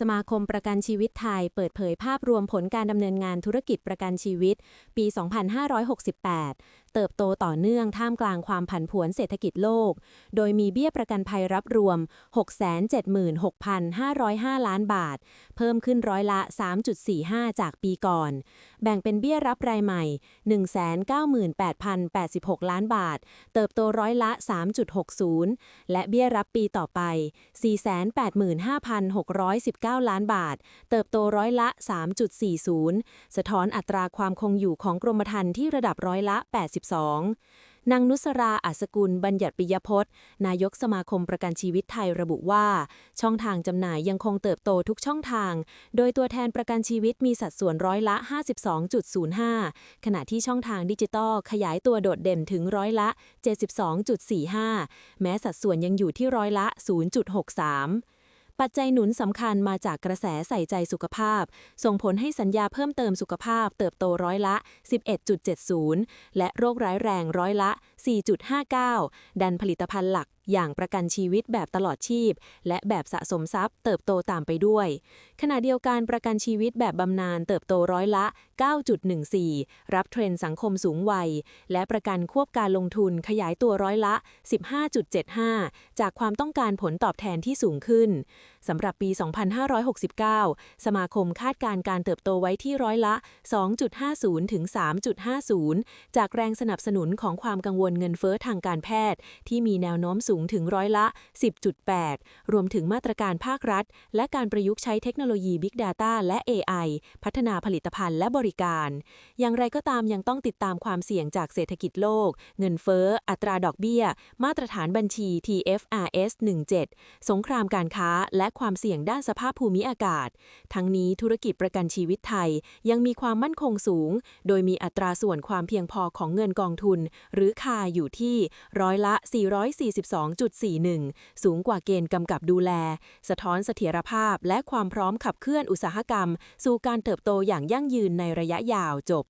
สมาคมประกันชีวิตไทย เปิดเผยภาพรวมผลการดำเนินงานธุรกิจประกันชีวิต ปี 2568เติบโตต่อเนื่องท่ามกลางความผันผวนเศรษฐกิจโลก โดยมีเบี้ยประกันภัยรับรวม 676,505 ล้านบาท เพิ่มขึ้นร้อยละ 3.45 จากปีก่อน แบ่งเป็นเบี้ยรับรายใหม่ 198,086 ล้านบาท เติบโตร้อยละ 3.60 และเบี้ยรับปีต่อไป 485,619 ล้านบาท เติบโตร้อยละ 3.40 สะท้อนอัตราความคงอยู่ของกรมธรรม์ที่ระดับร้อยละ2 นางนุสราอัสกุล บัญญัติปิยพจน์ นายกสมาคมประกันชีวิตไทยระบุว่า ช่องทางจำหน่ายยังคงเติบโตทุกช่องทาง โดยตัวแทนประกันชีวิตมีสัดส่วนร้อยละ 52.05 ขณะที่ช่องทางดิจิตอลขยายตัวโดดเด่นถึงร้อยละ 72.45 แม้สัดส่วนยังอยู่ที่ร้อยละ 0.63 ปัจจัยหนุนสำคัญมาจากกระแสใส่ใจสุขภาพ ส่งผลให้สัญญาเพิ่มเติมสุขภาพเติบโตร้อยละ 11.70 และโรคร้ายแรงร้อยละ 4.59 ดันผลิตภัณฑ์หลัก อย่างประกันชีวิตแบบตลอดชีพ และแบบสะสมทรัพย์ เติบโตตามไปด้วย ขณะเดียวกันประกันชีวิตแบบบำนาญเติบโตร้อยละ 9.14 รับเทรนด์สังคมสูงวัย และประกันควบการลงทุนขยายตัวร้อยละ 15.75 จากความต้องการผลตอบแทนที่สูงขึ้นสำหรับปี 2569 สมาคมคาดการณ์การเติบโตไว้ที่ร้อยละ 2.50 ถึง 3.50 จากแรงสนับสนุนของความกังวลเงินเฟ้อทางการแพทย์ ที่มีแนวโน้มสูงถึงร้อยละ 10.8 รวมถึงมาตรการภาครัฐ และการประยุกต์ใช้เทคโนโลยี Big Data และ AI พัฒนาผลิตภัณฑ์และบริการ อย่างไรก็ตามยังต้องติดตามความเสี่ยงจากเศรษฐกิจโลก เงินเฟ้อ อัตราดอกเบี้ย มาตรฐานบัญชี TFRS 17 สงครามการค้า และความเสี่ยงด้านสภาพภูมิอากาศ ทั้งนี้ธุรกิจประกันชีวิตไทย ยังมีความมั่นคงสูง โดยมีอัตราส่วนความเพียงพอของเงินกองทุน หรือคาอยู่ที่ร้อยละ2.41 สูงกว่าเกณฑ์กำกับดูแล สะท้อนเสถียรภาพและความพร้อมขับเคลื่อนอุตสาหกรรม สู่การเติบโตอย่างยั่งยืนในระยะยาวจบ